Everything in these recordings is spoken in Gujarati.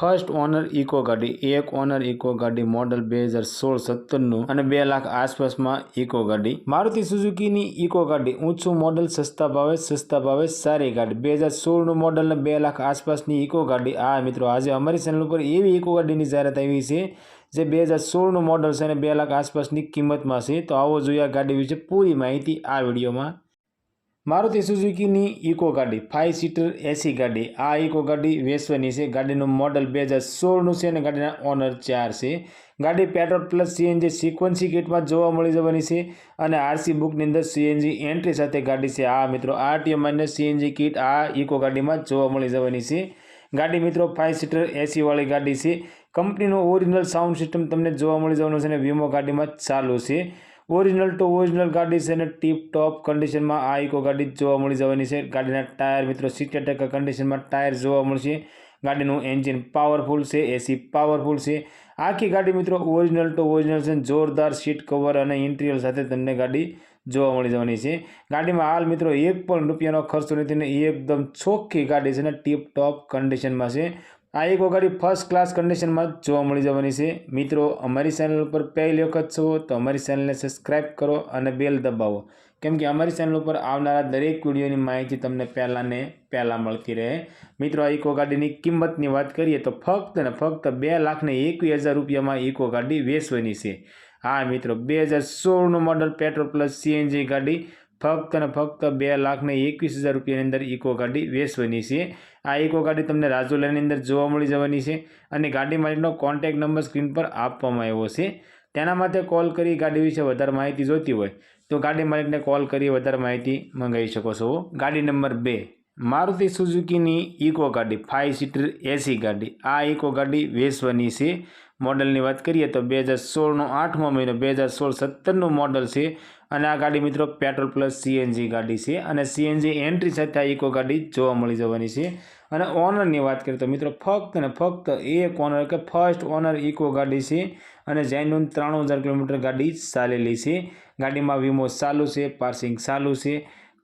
ફર્સ્ટ ઓનર ઇકો ગાડી, એક ઓનર ઇકો ગાડી મોડલ બે હજાર સોળ સત્તરનું અને બે લાખ આસપાસમાં ઇકો ગાડી. મારુતિ સુઝુકીની ઇકો ગાડી ઊંચું મોડલ, સસ્તા ભાવે સસ્તા ભાવે, સારી ગાડી. બે હજાર સોળનું મોડલ ને બે લાખ આસપાસની ઇકો ગાડી. આ મિત્રો, આજે અમારી ચેનલ ઉપર એવી ઇકો ગાડીની જાહેરાત આવી છે, જે બે હજાર સોળનું મોડલ છે અને બે લાખ આસપાસની કિંમતમાં છે. તો આવો જોઈએ આ ગાડી વિશે પૂરી માહિતી આ વિડીયોમાં. મારુતિ સુઝુકીની ઇકો ગાડી ફાઇવ સીટર એસી ગાડી. આ ઇકો ગાડી વેચવાની છે. ગાડીનું મોડલ બે હજાર સોળનું છે અને ગાડીના ઓનર ચાર છે. ગાડી પેટ્રોલ પ્લસ સીએનજી સિક્વન્સી કિટમાં જોવા મળી જવાની છે અને આરસી બુકની અંદર સીએનજી એન્ટ્રી સાથે ગાડી છે. આ મિત્રો આરટીઓ માઇનસ સીએનજી કિટ આ ઇકો ગાડીમાં જોવા મળી જવાની છે. ગાડી મિત્રો ફાઇવ સીટર એસીવાળી ગાડી છે. કંપનીનું ઓરિજિનલ સાઉન્ડ સિસ્ટમ તમને જોવા મળી જવાનું છે અને વીમો ગાડીમાં ચાલુ છે. ઓરિજિનલ ટુ ઓરિજિનલ ગાડી છે અને ટીપ ટોપ કન્ડિશનમાં આ ઇકો ગાડી જોવા મળી જવાની છે. ગાડીના ટાયર મિત્રો સિત્તેર ટકા કન્ડિશનમાં ટાયર જોવા મળશે. ગાડીનું એન્જિન પાવરફુલ છે એસી પાવરફુલ છે. આખી ગાડી મિત્રો ઓરિજિનલ ટુ ઓરિજિનલ છે જોરદાર સીટ કવર અને ઇન્ટિરિયર સાથે તમને ગાડી જોવા મળી જવાની છે. ગાડીમાં હાલ મિત્રો એક પણ રૂપિયાનો ખર્ચો નથી ને એકદમ ચોખ્ખી ગાડી છે ને ટીપ ટોપ કન્ડિશનમાં છે. આ એક ગાડી ફર્સ્ટ ક્લાસ કન્ડિશનમાં જોવા મળી જવાની છે. મિત્રો, અમારી ચેનલ ઉપર પહેલી વખત છો તો અમારી ચેનલને સબસ્ક્રાઈબ કરો અને બેલ દબાવો. કેમ કે અમારી ચેનલ ઉપર આવનારા દરેક વિડીયોની માહિતી તમને પહેલાં ને પહેલાં મળતી રહે. મિત્રો, આ ઇકો ગાડીની કિંમતની વાત કરીએ તો ફક્ત ને ફક્ત બે લાખને એકવીસ હજાર રૂપિયામાં ઇકો ગાડી વેચવાની છે. હા, મિત્રો, બે હજાર સોળનું મોડલ પેટ્રોલ પ્લસ સીએનજી ગાડી ફક્ત અને ફક્ત બે લાખને એકવીસ હજાર રૂપિયાની અંદર ઇકો ગાડી વેચવાની છે. આ ઇકો ગાડી તમને રાજુલાની અંદર જોવા મળી જવાની છે અને ગાડી માલિકનો કોન્ટેક્ટ નંબર સ્ક્રીન પર આપવામાં આવ્યો છે. તેના માટે કોલ કરી ગાડી વિશે વધારે માહિતી જોઈતી હોય તો ગાડી માલિકને કોલ કરી વધારે માહિતી મંગાવી શકો છો. ગાડી નંબર બે, મારુતિ સુઝુકીની ઇકો ગાડી ફાઇવ સીટર એસી ગાડી. આ ઇકો ગાડી વેચવાની છે. મોડલની વાત કરીએ તો બે હજાર સોળનો આઠમો મહિનો, બે હજાર સોળ સત્તરનું મોડલ છે અને આ ગાડી મિત્રો પેટ્રોલ પ્લસ સીએનજી ગાડી છે અને સીએનજી એન્ટ્રી સાથે આ ઇકો ગાડી જોવા મળી જવાની છે. અને ઓનરની વાત કરીએ તો મિત્રો ફક્ત અને ફક્ત એક ઓનર કે ફર્સ્ટ ઓનર ઇકો ગાડી છે અને જેનું ત્રાણું હજાર કિલોમીટર ગાડી ચાલેલી છે. ગાડીમાં વીમો ચાલુ છે, પાર્સિંગ ચાલુ છે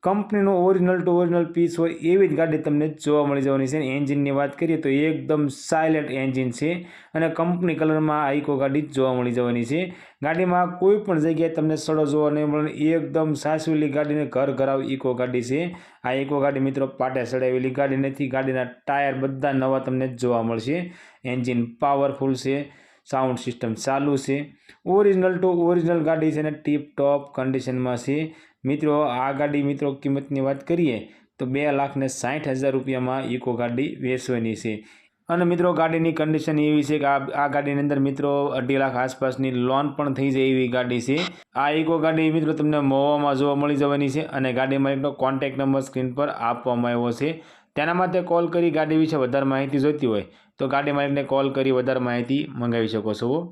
કંપનીનું ઓરિજિનલ ટુ ઓરિજિનલ પીસ હોય એવી જ ગાડી તમને જોવા મળી જવાની છે. એન્જિનની વાત કરીએ તો એકદમ સાયલેન્ટ એન્જિન છે અને કંપની કલરમાં આઈકો ગાડી જોવા મળી જવાની છે. ગાડીમાં કોઈ પણ જગ્યાએ તમને સડો જોવા નહીં મળે. એકદમ સાસવેલી ગાડીને ઘર ઘરાવ ઇકો ગાડી છે. આ ઇકો ગાડી મિત્રો પાટે ચડાવેલી ગાડી નથી. ગાડીના ટાયર બધા નવા તમને જોવા મળશે. એન્જિન પાવરફુલ છે. સાઉન્ડ સિસ્ટમ ચાલુ છે. ઓરિજિનલ ટુ ઓરિજિનલ ગાડી છે ને ટીપ ટોપ કન્ડિશનમાં છે. મિત્રો, આ ગાડી મિત્રો કિંમતની વાત કરીએ, તો બે લાખને સાઠ હજાર રૂપિયામાં ઇકો ગાડી વેચવાની છે. અને મિત્રો, ગાડીની કન્ડિશન એવી છે કે આ ગાડીની અંદર મિત્રો અઢી લાખ આસપાસની લોન પણ થઈ જાય એવી ગાડી છે. આ ઇકો ગાડી મિત્રો તમને મોવામાં જોવા મળી જવાની છે અને ગાડી માલિકનો કોન્ટેક્ટ નંબર સ્ક્રીન પર આપવામાં આવ્યો છે. તેના માટે કોલ કરી ગાડી વિશે વધારે માહિતી જોઈતી હોય, તો ગાડી માલિકને કોલ કરી વધારે માહિતી મંગાવી શકો છો.